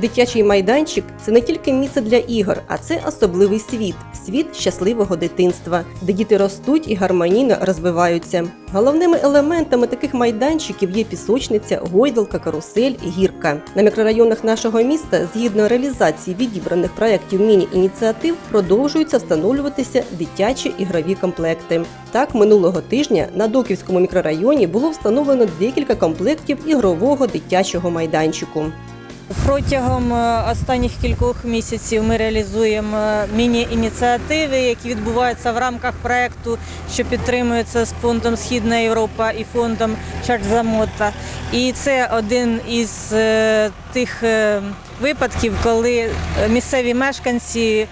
Дитячий майданчик це не тільки місце для ігор, а це особливий світ світ щасливого дитинства, де діти ростуть і гармонійно розвиваються. Головними елементами таких майданчиків є пісочниця, гойдалка, карусель, гірка. На мікрорайонах нашого міста, згідно реалізації відібраних проєктів міні-ініціатив, продовжуються встановлюватися дитячі ігрові комплекти. Так, минулого тижня на Доківському мікрорайоні було встановлено декілька комплектів ігрового дитячого майданчику. Протягом е, останніх кількох місяців ми реалізуємо е, міні-ініціативи, які відбуваються в рамках проєкту, що підтримується з фондом Східна Європа і фондом Чаргзамота. І це один із е, тих випадків, коли місцеві мешканці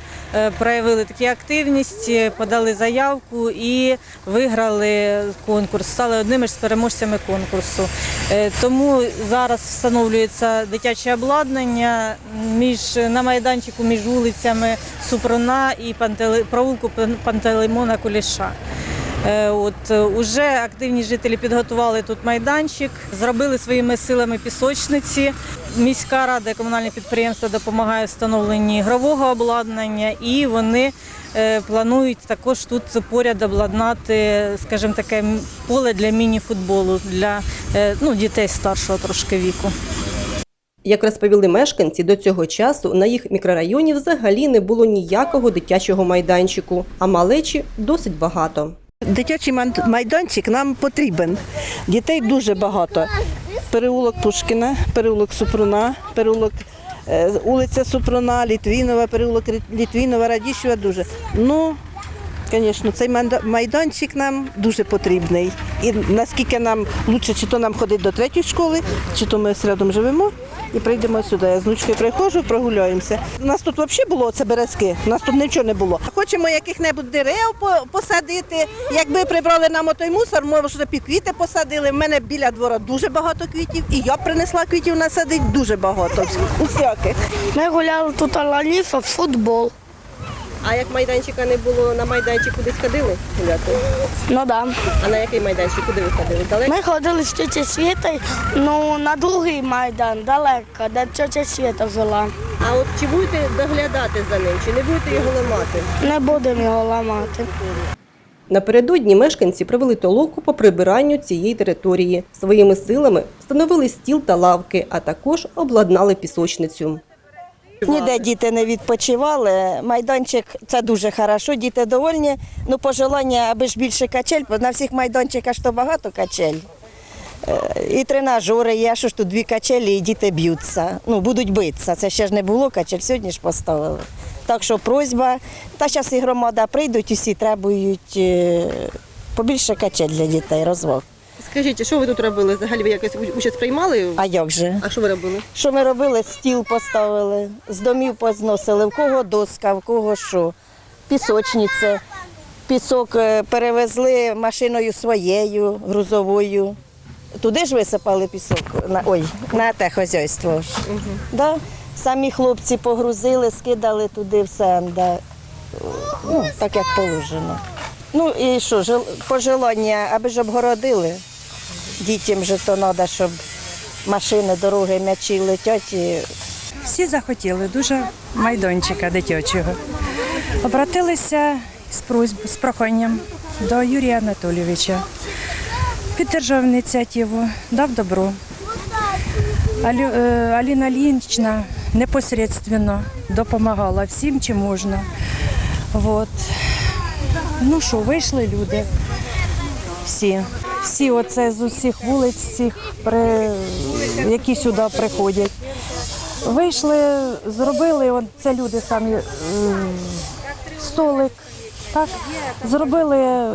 проявили таку активність, е, подали заявку і виграли конкурс, стали одними ж переможцями конкурсу. Е, Тому зараз встановлюється дитяче обладнання між на майданчику між вулицями Супруна і Пантеле, провулку Пантелеймона Куліша. Е, От е, уже активні жителі підготували тут майданчик, зробили своїми силами пісочниці. Міська рада і комунальне підприємство допомагає встановленні ігрового обладнання, і вони е, планують також тут поряд обладнати, скажімо таке, поле для міні-футболу для ну, дітей старшого трошки віку. Як розповіли мешканці, до цього часу на їх мікрорайоні взагалі не було ніякого дитячого майданчику, а малечі досить багато. Дитячий майданчик нам потрібен. Дітей дуже багато. Переулок Пушкіна, переулок Супруна, переулок е, вулиця Супруна, Літвінова, переулок Літвінова, Радіщева дуже. Ну, звісно, цей майданчик нам дуже потрібний. І наскільки нам краще, чи то нам ходити до третьої школи, чи то ми рядом живемо і прийдемо сюди. Я з внучкою приходжу, прогуляємося. У нас тут взагалі було це березки, у нас тут нічого не було. Хочемо яких-небудь дерев посадити. Якби прибрали нам отой мусор, може і квіти посадили. В мене біля двора дуже багато квітів, і я принесла квітів насадити дуже багато. Усяких. Ми гуляли тут Аланіфа в футбол. А як майданчика не було на майданчик кудись ходили гуляти? Ну да. А на який майданчик куди ви ходили? Далеко? Ми ходили з тітю Світою, ну на другий майдан, далеко, де тетя Світа вела. А от чи будете доглядати за ним, чи не будете його ламати? Не будемо його ламати. Напередодні мешканці провели толоку по прибиранню цієї території. Своїми силами встановили стіл та лавки, а також обладнали пісочницю. Ніде діти не відпочивали. Майданчик це дуже хорошо, діти довольні. Ну, пожелання, аби ж більше качель, бо на всіх майданчиках ж то багато качель. Е, І тренажери є, що ж тут дві качелі, і діти б'ються. Ну, будуть битися. Це ще ж не було качель, сьогодні ж поставили. Так що просьба. Та зараз і громада прийдуть, усі требують е, побільше качель для дітей, розваг. Скажіть, що ви тут робили? Взагалі ви якось участь приймали? А як же? А що ви робили? Що ми робили? Стіл поставили, з домів позносили, в кого доска, в кого що. Пісочниця. Пісок е, перевезли машиною своєю, грузовою. Туди ж висипали пісок, на, ой, на те хазяйство. ж. Да? Самі хлопці погрузили, скидали туди все, да. ну, так як положено. Ну і що, жел- пожелання, аби ж обгородили. Дітям же то треба, щоб машини, дороги, м'ячі летять. І... Всі захотіли дуже майданчика дитячого. Обратилися з просьб, з проханням до Юрія Анатолійовича. Підтримав ініціативу, дав добро. Алю, е, Аліна Лінчна непосередньо допомагала всім, чим можна. Вот. Ну що, вийшли люди. Всі. Всі оце з усіх вулиць, всіх, які сюди приходять. Вийшли, зробили, це люди самі е, столик, так? Зробили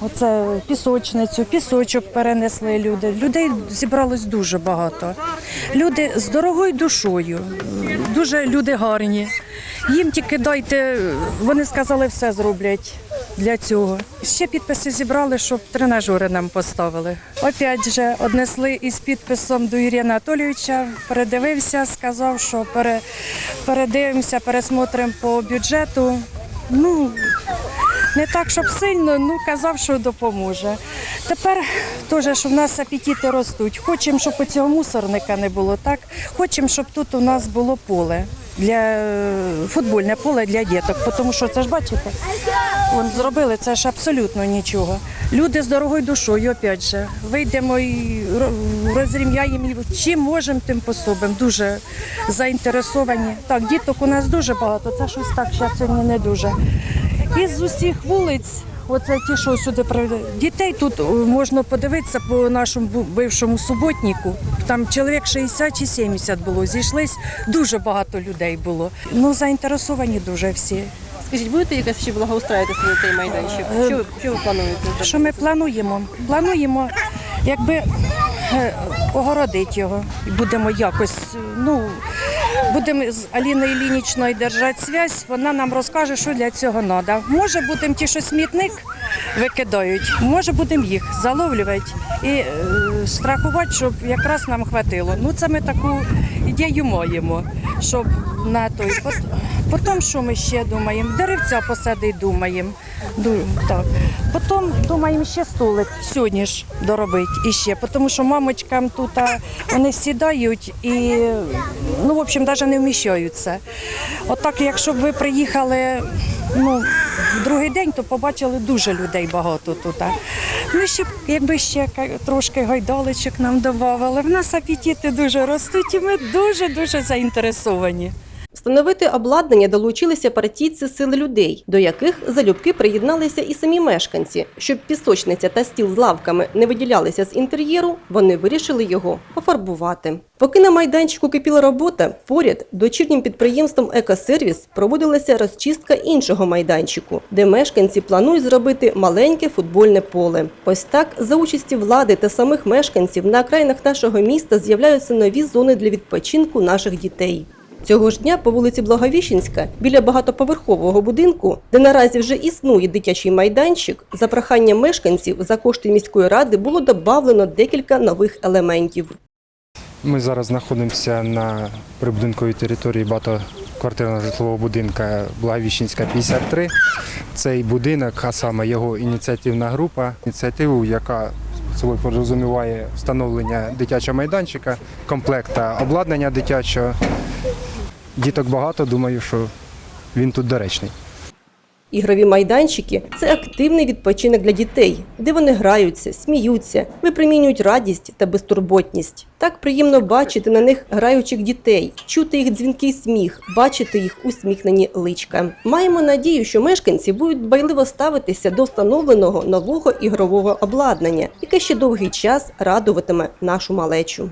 оце пісочницю, пісочок перенесли люди. Людей зібралось дуже багато. Люди з дорогою душою, дуже люди гарні. Їм тільки дайте, вони сказали, все зроблять для цього. Ще підписи зібрали, щоб тренажери нам поставили. Опять же, однесли із підписом до Юрія Анатолійовича, передивився, сказав, що пере, передивимося, пересмотримо по бюджету. Ну, Не так, щоб сильно, ну казав, що допоможе. Тепер теж, що в нас апетити ростуть. Хочемо, щоб у цього мусорника не було, так? Хочемо, щоб тут у нас було поле для е, футбольне поле для діток. Тому що це ж бачите, вон зробили це ж абсолютно нічого. Люди з дорогою душою, опять же, вийдемо і ро- розрівняємо їх. Чим можемо, тим пособимо. Дуже заінтересовані. Так, діток у нас дуже багато. Це щось так зараз сьогодні не дуже. І з усіх вулиць, оце ті, що сюди привели. Дітей тут е, можна подивитися по нашому бившому суботнику. Там чоловік 60 чи 70 було. Зійшлись дуже багато людей було. Ну заінтересовані дуже всі. Скажіть, будете якось ще благоустраїти цей майданчик? Що, що ви плануєте? Що ми плануємо? Плануємо, якби е, огородити його. І Будемо якось, е, ну, будемо з Аліною Лінічною держати зв'язь, вона нам розкаже, що для цього треба. Може, будемо ті, що смітник викидають, може, будемо їх заловлювати і е, страхувати, щоб якраз нам хватило. Ну, це ми таку ідею маємо, щоб на той. Потім, що ми ще думаємо? Деревця посадити думаємо. Так. Потім думаємо ще столик сьогодні ж доробити іще, тому що мамочкам тут вони сідають і ну, в общем, навіть не вміщаються. Отак, якщо б ви приїхали ну, в другий день, то побачили дуже людей багато тут. Ну, ще якби ще трошки гайдаличок нам додавали. В нас апетити дуже ростуть, і ми дуже-дуже заінтересовані. Встановити обладнання долучилися партійці сили людей, до яких залюбки приєдналися і самі мешканці. Щоб пісочниця та стіл з лавками не виділялися з інтер'єру, вони вирішили його пофарбувати. Поки на майданчику кипіла робота, поряд дочірнім підприємством Екосервіс проводилася розчистка іншого майданчику, де мешканці планують зробити маленьке футбольне поле. Ось так, за участі влади та самих мешканців на окраїнах нашого міста з'являються нові зони для відпочинку наших дітей. Цього ж дня по вулиці Благовіщенська, біля багатоповерхового будинку, де наразі вже існує дитячий майданчик, за проханням мешканців за кошти міської ради було добавлено декілька нових елементів. Ми зараз знаходимося на прибудинковій території багатоквартирного житлового будинка Благовіщенська 53. Цей будинок, а саме його ініціативна група, ініціативу, яка собою порозуміває встановлення дитячого майданчика, комплекта обладнання дитячого. Діток багато, думаю, що він тут доречний. Ігрові майданчики це активний відпочинок для дітей, де вони граються, сміються, випромінюють радість та безтурботність. Так приємно бачити на них граючих дітей, чути їх дзвінкий сміх, бачити їх усміхнені личка. Маємо надію, що мешканці будуть дбайливо ставитися до встановленого нового ігрового обладнання, яке ще довгий час радуватиме нашу малечу.